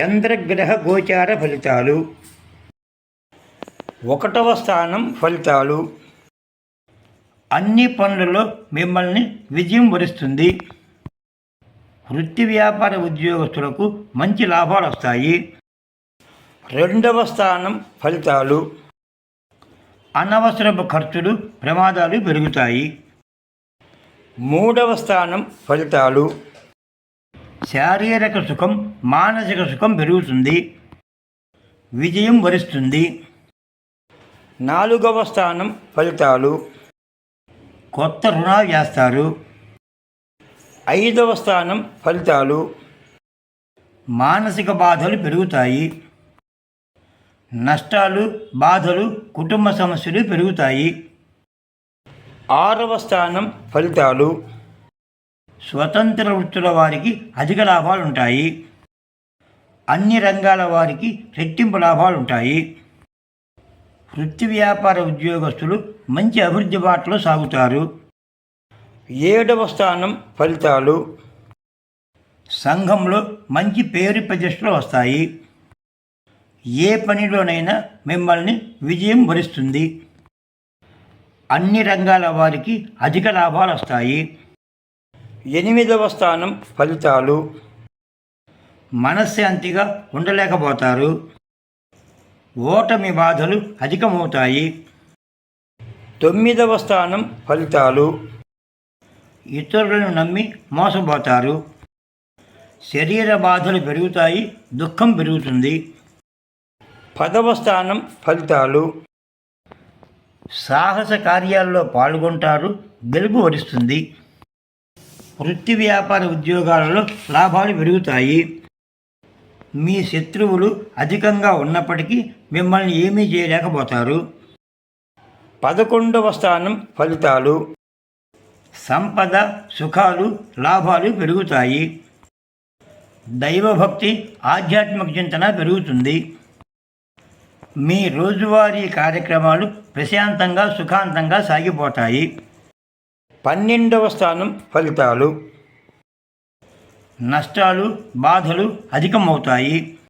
చంద్రగ్రహ గోచార ఫలితాలు. ఒకటవ స్థానం ఫలితాలు. అన్ని పనులలో మిమ్మల్ని విజయం వరిస్తుంది. వృత్తి వ్యాపార ఉద్యోగస్తులకు మంచి లాభాలు వస్తాయి. రెండవ స్థానం ఫలితాలు. అనవసరపు ఖర్చులు ప్రమాదాలు పెరుగుతాయి. మూడవ స్థానం ఫలితాలు. శారీరక సుఖం మానసిక సుఖం పెరుగుతుంది. విజయం వరిస్తుంది. నాలుగవ స్థానం ఫలితాలు. కొత్త రుణాలు చేస్తారు. ఐదవ స్థానం ఫలితాలు. మానసిక బాధలు పెరుగుతాయి. నష్టాలు బాధలు కుటుంబ సమస్యలు పెరుగుతాయి. ఆరవ స్థానం ఫలితాలు. స్వతంత్ర వృత్తుల వారికి అధిక లాభాలు ఉంటాయి అన్ని రంగాల వారికి రెట్టింపు లాభాలు ఉంటాయి వృత్తి వ్యాపార ఉద్యోగస్తులు మంచి అభివృద్ధి బాటలో సాగుతారు. ఏడవ స్థానం ఫలితాలు. సంఘంలో మంచి పేరు ప్రతిష్టలు వస్తాయి. ఏ పనిలోనైనా మిమ్మల్ని విజయం భరిస్తుంది. అన్ని రంగాల వారికి అధిక లాభాలు వస్తాయి ఎనిమిదవ స్థానం ఫలితాలు. మనశ్శాంతిగా ఉండలేకపోతారు. ఓటమి బాధలు అధికమవుతాయి. తొమ్మిదవ స్థానం ఫలితాలు. ఇతరులను నమ్మి మోసపోతారు. శరీర బాధలు పెరుగుతాయి దుఃఖం పెరుగుతుంది. పదవ స్థానం ఫలితాలు. సాహస కార్యాల్లో పాల్గొంటారు గెలుపు వరిస్తుంది. వృత్తి వ్యాపార ఉద్యోగాలలో లాభాలు పెరుగుతాయి. మీ శత్రువులు అధికంగా ఉన్నప్పటికీ మిమ్మల్ని ఏమీ చేయలేకపోతారు. పదకొండవ స్థానం ఫలితాలు. సంపద సుఖాలు లాభాలు పెరుగుతాయి. దైవభక్తి ఆధ్యాత్మిక చింతన పెరుగుతుంది. మీ రోజువారీ కార్యక్రమాలు ప్రశాంతంగా సుఖాంతంగా సాగిపోతాయి. పన్నెండవ స్థానం ఫలితాలు. నష్టాలు బాధలు అధికమవుతాయి.